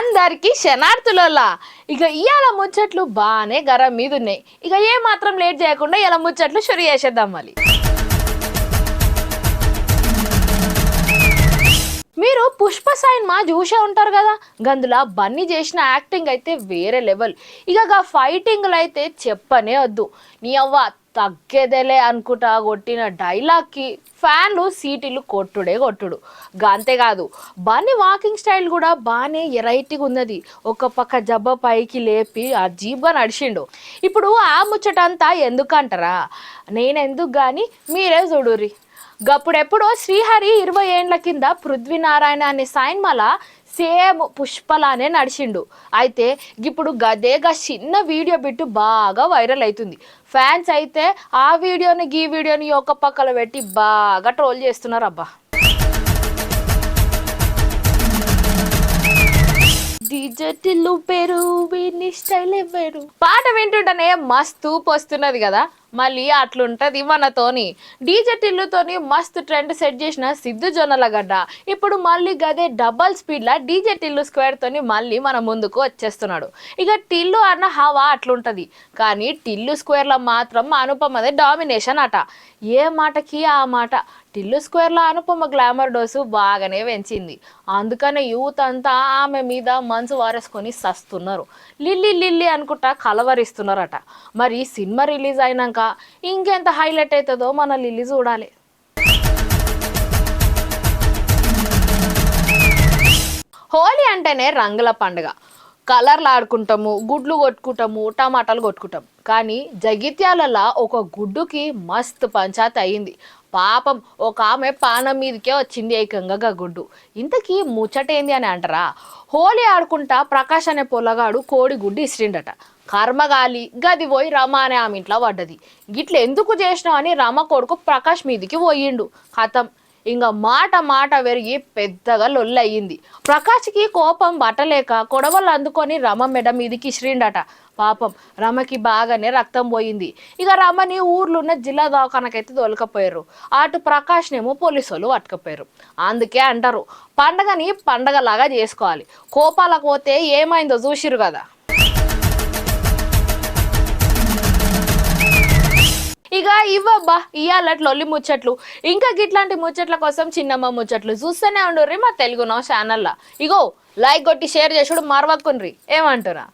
అందరికీ శనార్థులలా ఇక ఇవాళ ముచ్చట్లు బాగానే గరం మీద ఉన్నాయి ఇక ఏ మాత్రం లేట్ చేయకుండా ఇలా ముచ్చట్లు షురు చేసేద్దాం మళ్ళీ. మీరు పుష్ప సినిమా చూసే ఉంటారు కదా? గందుల బన్నీ చేసిన యాక్టింగ్ అయితే వేరే లెవెల్. ఇక ఫైటింగ్లు అయితే చెప్పనే వద్దు. నీ అవ్వ తగ్గేదేలే అనుకుంటా కొట్టిన డైలాగ్కి ఫ్యాన్లు సీటీలు కొట్టుడే కొట్టుడు. అంతేకాదు బన్నీ వాకింగ్ స్టైల్ కూడా బాగానే ఎరైటీగా ఉన్నది ఒక పక్క జబ్బ పైకి లేపి ఆ అజీబ్గా నడిచిండు. ఇప్పుడు ఆ ముచ్చటంతా ఎందుకంటారా? నేనెందుకు కానీ మీరే చూడుర్రి. గప్పుడెప్పుడో శ్రీహరి ఇరవై ఏండ్ల కింద పృథ్వీనారాయణ అనే సైన్మల సేమ్ పుష్పలానే నడిచిండు. అయితే ఇప్పుడు గదేగా చిన్న వీడియో బిట్టు బాగా వైరల్ అవుతుంది ఫ్యాన్స్ అయితే ఆ వీడియోని గీ వీడియోని ఒక పక్కల పెట్టి బాగా ట్రోల్ చేస్తున్నారు అబ్బా. డిజటిల్లు పేరు వీని స్టైల్ వేరు పాట వింటుంటేనే మస్తు పోస్తున్నది కదా. మళ్ళీ అట్లుంటది మనతోని. డీజే టిల్లుతోని మస్తు ట్రెండ్ సెట్ చేసిన సిద్ధు జొన్నల గడ్డ. ఇప్పుడు మళ్ళీ గదే డబల్ స్పీడ్ల డీజే టిల్లు స్క్వేర్ తోని మళ్ళీ మన ముందుకు వచ్చేస్తున్నాడు. ఇక టిల్లు అన్న హవా అట్లుంటది. కానీ టిల్లు స్క్వేర్లో మాత్రం అనుపమదే డామినేషన్ అట. ఏ మాటకి ఆ మాట? టిల్లు స్క్వేర్లో అనుపమ గ్లామర్ డోసు బాగానే పెంచింది అందుకనే యూత్ అంతా ఆమె మీద మనసు వారేసుకొని సస్తున్నారు. లిల్లీ లిల్లీ అనుకుంటా కలవరిస్తున్నారట. మరి సినిమా రిలీజ్ అయినాక ఇంకెంత హైలైట్ అవుతుందో మన లిల్లీ చూడాలి. హోలీ అంటేనే రంగుల పండుగ. కలర్లు ఆడుకుంటాము గుడ్లు కొట్టుకుంటాము టమాటాలు కొట్టుకుంటాం కానీ జగిత్యాలలో ఒక గుడ్డుకి మస్తు పంచాయతీ అయింది పాపం ఒక ఆమె పానం మీదకే వచ్చింది ఏకంగా గగుడ్డు. ఇంతకీ ముచ్చటేంది అని అంటారా? హోలీ ఆడుకుంటా ప్రకాష్ అనే పొలగాడు కోడిగుడ్డు ఇసిరిండట. కర్మగాలి గది పోయి రమ అనే ఆమె ఇంట్లో పడ్డది. గిట్ల ఎందుకు చేసినావు అని రమ కొడుకు ప్రకాష్ మీదికి పోయిండు. కథం. ఇంకా మాట మాట పెరిగి పెద్దగా లొల్లయ్యింది. ప్రకాష్కి కోపం బట్టలేక కొడవలు అందుకొని రమ మెడ మీదికి ఇసిరిండట. పాపం రమకి బాగానే రక్తం పోయింది. ఇక రమని ఊర్లో ఉన్న జిల్లా దవాఖానకైతే తోలుకపోయారు అటు ప్రకాష్నేమో పోలీసు వాళ్ళు పట్టుకపోయారు అందుకే అంటారు పండగని పండగలాగా చేసుకోవాలి. కోపాలకు పోతే ఏమైందో చూసిరు కదా. ఇంకా ఇవ్వబ్బా ఇయ్యాల లొల్లి ముచ్చట్లు. ఇంకా గిట్లాంటి ముచ్చట్ల కోసం చిన్నమ్మ ముచ్చట్లు చూస్తూనే ఉండుర్రి మా తెలుగు నో ఛానల్లా ఇగో లైక్ కొట్టి షేర్ చేసుడు మరవకుండ్రి. ఏమంటున్నా?